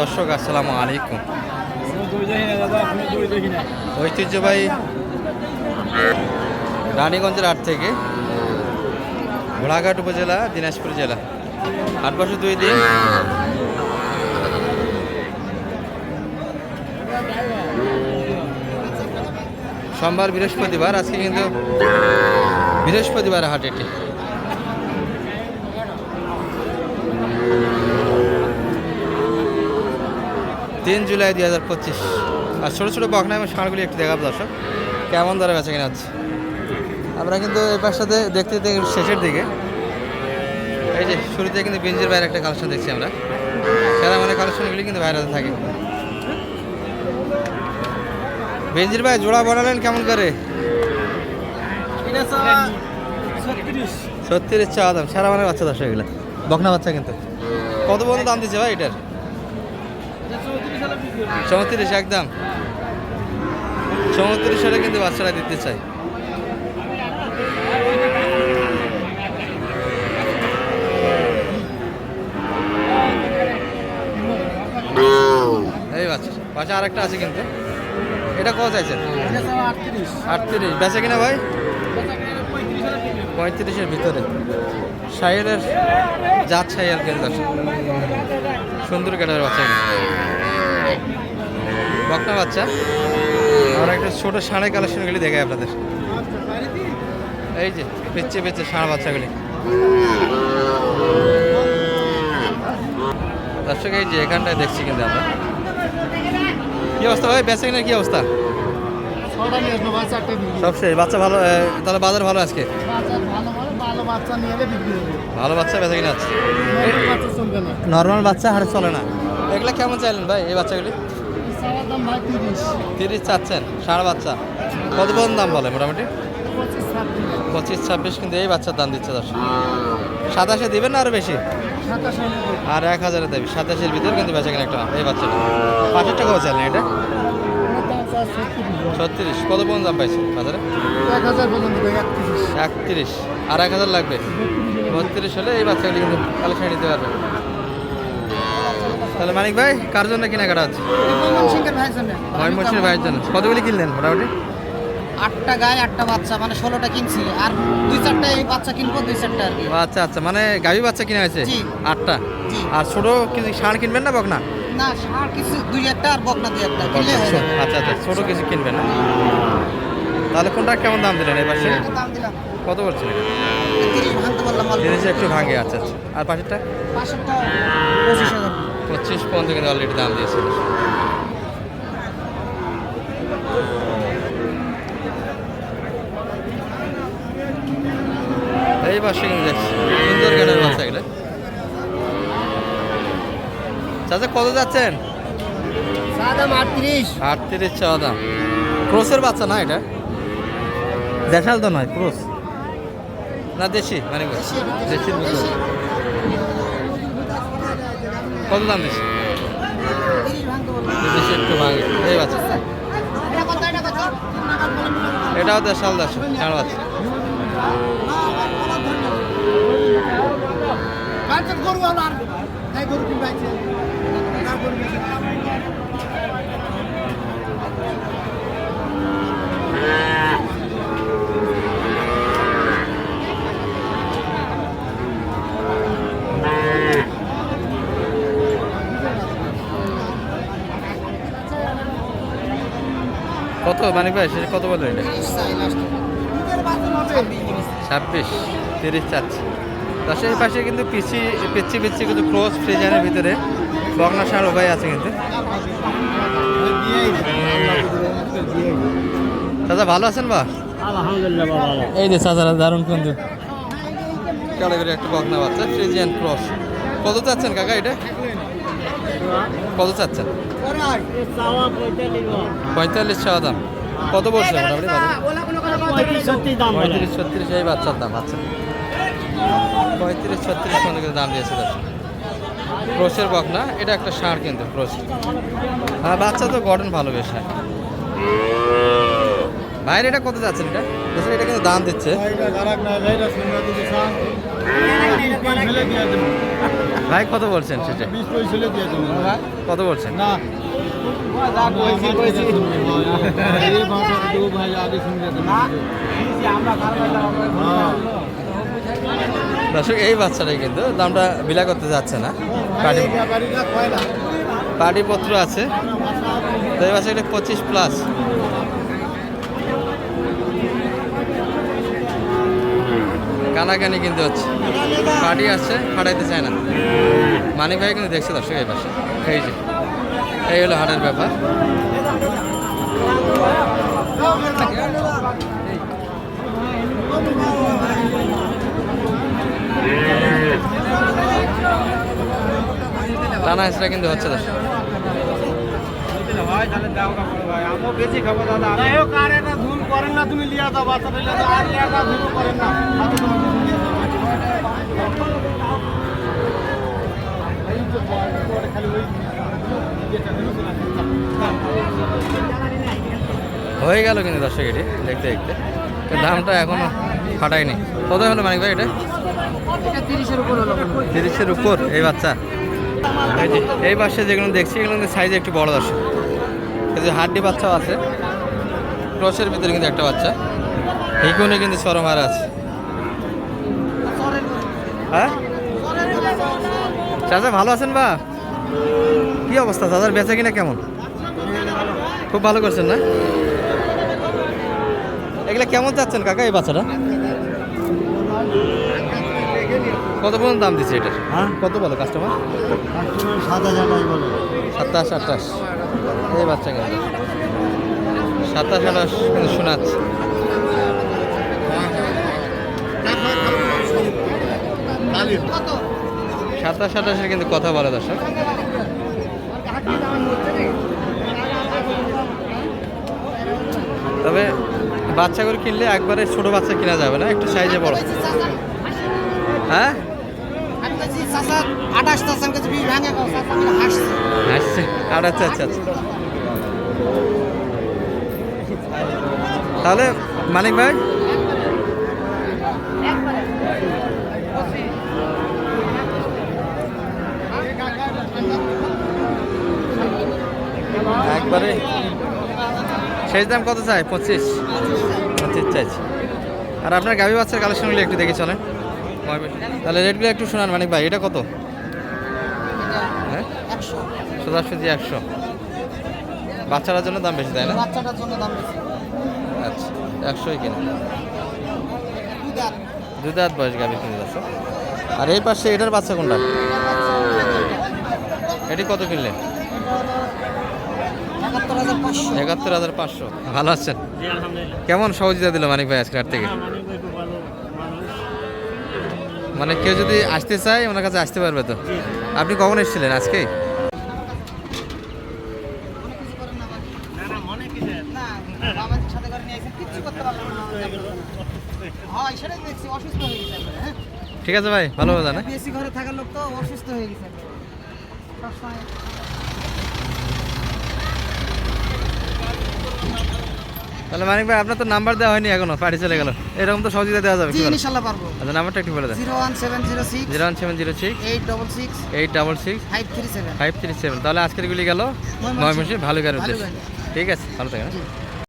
দর্শক, আসসালামু আলাইকুম। ঐতিহ্যবাহী রানীগঞ্জের হাট থেকে ঘোড়াঘাট উপজেলা, দিনাজপুর জেলা। আট বছর দুই দিন। সোমবার বৃহস্পতিবার, আজকে কিন্তু বৃহস্পতিবার হাট এটি তিন জুলাই দুই হাজার পঁচিশ। আর ছোটো ছোটো বকনা এবং ষাঁড়গুলি একটু দেখাবো দর্শক, কেমন দরে বেচা কিনা হচ্ছে। আমরা কিন্তু এই পাশটাতে দেখতে দেখতে শেষের দিকে। এই যে শুরুতে কিন্তু বেঞ্জের বাইরে একটা কালেকশন দেখছি আমরা। সেরা মানে কালেকশনগুলি কিন্তু বাইরে থাকে। বেঞ্জির ভাই, জোড়া বানালেন কেমন করে? ছত্রিশ চা দাম, সারা মানে বাচ্চা দশ এগুলো। বকনা বাচ্চা কিন্তু। কত পর্যন্ত দাম দিচ্ছে ভাই এটার? এটা চৌত্রিশ, একদম। চৌত্রিশ সালে কিন্তু বাচ্চারা দিতে চাই এই বাচ্চা বাচ্চা আরেকটা আছে কিন্তু। এটা কত চাইছেন আটত্রিশ। বেচে কিনা ভাই? পঁয়ত্রিশের ভিতরে। সাইয়ের জাত সাইয়ার আছে। সুন্দর কাটার বাচ্চা। বকনা বাচ্চা। আর একটা ছোট ষাঁড়ের কালেকশনগুলি দেখায় আপনাদের। এই যে বেচে বেচে ষাঁড় বাচ্চাগুলি। দর্শক এই যে এখানটায় দেখছি কিন্তু আমরা। কি অবস্থা ভাই? বেচে কিনা কি অবস্থা? সব শেষ। বাচ্চা ভালো তাহলে বাজার ভালো আজকে? ভালো ভালো বাচ্চা বেচে কিনা আছে। নরমাল বাচ্চা হারে চলে না। এগুলা কেমন চাইলেন ভাই, এই বাচ্চাগুলি? সারা তিরিশ চাচ্ছেন ষাঁড় বাচ্চা। কত পর্যন্ত দাম বলে মোটামুটি? পঁচিশ ছাব্বিশ, কিন্তু এই বাচ্চার দাম দিচ্ছে দশ সাতাশে দিবেন না আরও বেশি? আর এক হাজারে দেবে, সাতাশের ভিতরে কিন্তু বেচা কিনা একটা এই বাচ্চাটা। পাঁচের টাকা চাইলেন এটা? ছত্রিশ, কত পর্যন্ত দাম পাইছে বাজারে? একত্রিশ। আর এক হাজার লাগবে? বত্রিশ হলে এই বাচ্চাগুলি কিন্তু কালেকশন নিতে পারবে তাহলে মানিক ভাই কার জন্য কেনাকাটা হচ্ছে? ময়মনসিংহের ভাইয়ের জন্য। কতগুলি কিনলেন মোটামুটি? আটটা গায়ে আটটা বাচ্চা মানে ষোলোটা কিনছি। আর দুই চারটা এই বাচ্চা কিনবো দুই চারটা আর কি। আচ্ছা আচ্ছা মানে গাভী বাচ্চা কিনা হয়েছে? জি। আটটা। আর ছোট কিছু ষাঁড় কিনবেন না বকনা? না আর কিছু দুই একটা আর বকনা দুই একটা আচ্ছা আচ্ছা ছোট কিছু কিনবেন না। তাহলে কোনটা কেমন দাম দিলেন এই পাশে? এটা দাম দিলাম? কত বলছিলেন? তিরিশ ভাঙতে বললাম জিনিস একটু ভাঙে আচ্ছা আচ্ছা। আর পাশেরটা? পাশেরটা পঁচিশ হাজার। পঁচিশ পর্যন্ত কিন্তু অলরেডি দাম দিয়েছিল এই পাশে কিন্তু দেখছি সুন্দর গানের বাচ্চা এগুলো চাচা কত যাচ্ছেন? চা দাম আটত্রিশ। আটত্রিশ চাওয়া দাম। ক্রোসের বাচ্চা না এটা? দেশাল তো নয় ক্রোস। না দেশি মানে দেশির কত দাম দিচ্ছে দেশি একটু এটাও দেশাল দেশ ষাঁড় বাচ্চা। বাচ্চা গরু ভালো আর এই গরু কিনবে আছে আর গরু বেশি কত মানিক ভাই সেটা কত বললেন এটা ছাব্বিশ তিরিশ চাচ্ছে। দশের পাশে কিন্তু পিচি পিচ্ছি পিচ্ছি কিন্তু ক্রস ফ্রিজারের ভিতরে বগনা ষাঁড় উভয় আছে কিন্তু। দাদা ভালো আছেন বা? এই যে চাচারা দারুণ কিন্তু। ক্যাটাগরি একটা বগনা বাচ্চা ফ্রিজিয়ান ক্রস। কত চাচ্ছেন কাকা এটা? কত চাচ্ছেন? পঁয়তাল্লিশ। পঁয়তাল্লিশ টাকা দাম। কত বলছে মোটামুটি? পঁয়ত্রিশ ছত্রিশ এই বাচ্চার দাম আচ্ছা। পঁয়ত্রিশ ছত্রিশ পর্যন্ত কিন্তু দাম দিয়েছে ক্রোশের বক না? এটা একটা ষাঁড় কিন্তু ক্রোশ হ্যাঁ বাচ্চা তো গঠন ভালো বেশ হ্যাঁ। ভাইয়ের এটা কত যাচ্ছেন এটা? এটা কিন্তু দাম দিচ্ছে। ভাই কত বলছেন সেটা? কত বলছেন? না। দর্শক, এই বাচ্চাটাই কিন্তু, দামটা বিলা করতে যাচ্ছে না। পার্টি পার্টিপত্র আছে। তো এই বাচ্চা এটা পঁচিশ প্লাস কানাকানি কিন্তু হচ্ছে। পার্টি আসছে ফাটাইতে চায় না। মানিক ভাই কিন্তু দেখছে দর্শক এই পাশে। এই যে। এই হলো হাটের ব্যাপার। টানা হেসরা কিন্তু হচ্ছে দর্শক খালি হয়ে গেল কিন্তু দর্শক এটি দেখতে দেখতে। দামটা এখনও ফাটায়নি। কত হলো মানিক ভাই এটা? তিরিশের উপর তিরিশের উপর এই বাচ্চা। এই বাচ্চা যেগুলো দেখছি এগুলো কিন্তু সাইজে একটু বড় দর্শক। এই যে হাড্ডি বাচ্চাও আছে। ক্রসের ভিতরে কিন্তু একটা বাচ্চা। এইগুলো কিন্তু সরম আর আছে। হ্যাঁ? চাচা ভালো আছেন বা? কি অবস্থা দাদার বেচা কিনা কেমন খুব ভালো করছেন না এগুলো কেমন চাচ্ছেন কাকা এই বাচ্চাটা কত পর্যন্ত দাম দিচ্ছে এটা হ্যাঁ? কত বলো কাস্টমার সাত হাজার সাতাশ আঠাশ এই বাচ্চা কিন্তু সাতাশ আঠাশ কিন্তু শোনাচ্ছে সাতাশ আঠাশের কিন্তু কথা বলে দর্শক। তবে বাচ্চাগুলো কিনলে একবারে ছোট বাচ্চা কিনা যাবে না, একটু সাইজে বড়। হ্যাঁ? আচ্ছা আচ্ছা আচ্ছা। তাহলে মানিক ভাই একবারে। শেষ দাম কত চাই? পঁচিশ। পঁচিশ চাইছি আর আপনার গাভী বাচ্চার কালেকশনগুলো একটু দেখে চলেন। তাহলে রেটগুলো একটু শোনান মানিক ভাই এটা কত? হ্যাঁ? সোজাসুজি একশো। বাচ্চাটার জন্য দাম বেশি তাই না? আচ্ছা একশোই কিনা। দুই দাঁত। দুই দাঁত বয়স গাভী কিনে যাচ্ছে আর এই পাশে এটার বাচ্চা কোনটা? এটি কত কিনলেন একাত্তর হাজার পাঁচশো। ভালো আছেন? কেমন সহযোগিতা দিল মানিক ভাই আজকে হাট থেকে? মানে কেউ যদি আসতে চায় ওনার কাছে আসতে পারবে তো? আপনি কখন এসেছিলেন আজকে? না না ঠিক আছে ভাই ভালো হবে জানা বেশি ঘরে থাকার লোক তো অসুস্থ হয়ে গেছে একবারে। সবসময় তাহলে মানিক ভাই আপনার তো নাম্বার দেওয়া হয়নি এখনও পাড়ি চলে গেল। এরকম তো সহযোগিতা দেওয়া যাবে? ইনশাল্লাহ পারব। আচ্ছা নাম্বারটা একটু বলে দেন। Zero one seven zero six zero seven zero six eight double six eight double six five three five three seven তাহলে আজকের গুলি গেল ময়মনসিংহ। ময়মনসিংহ ভালো গাড়ি ঠিক আছে ভালো থাকেন?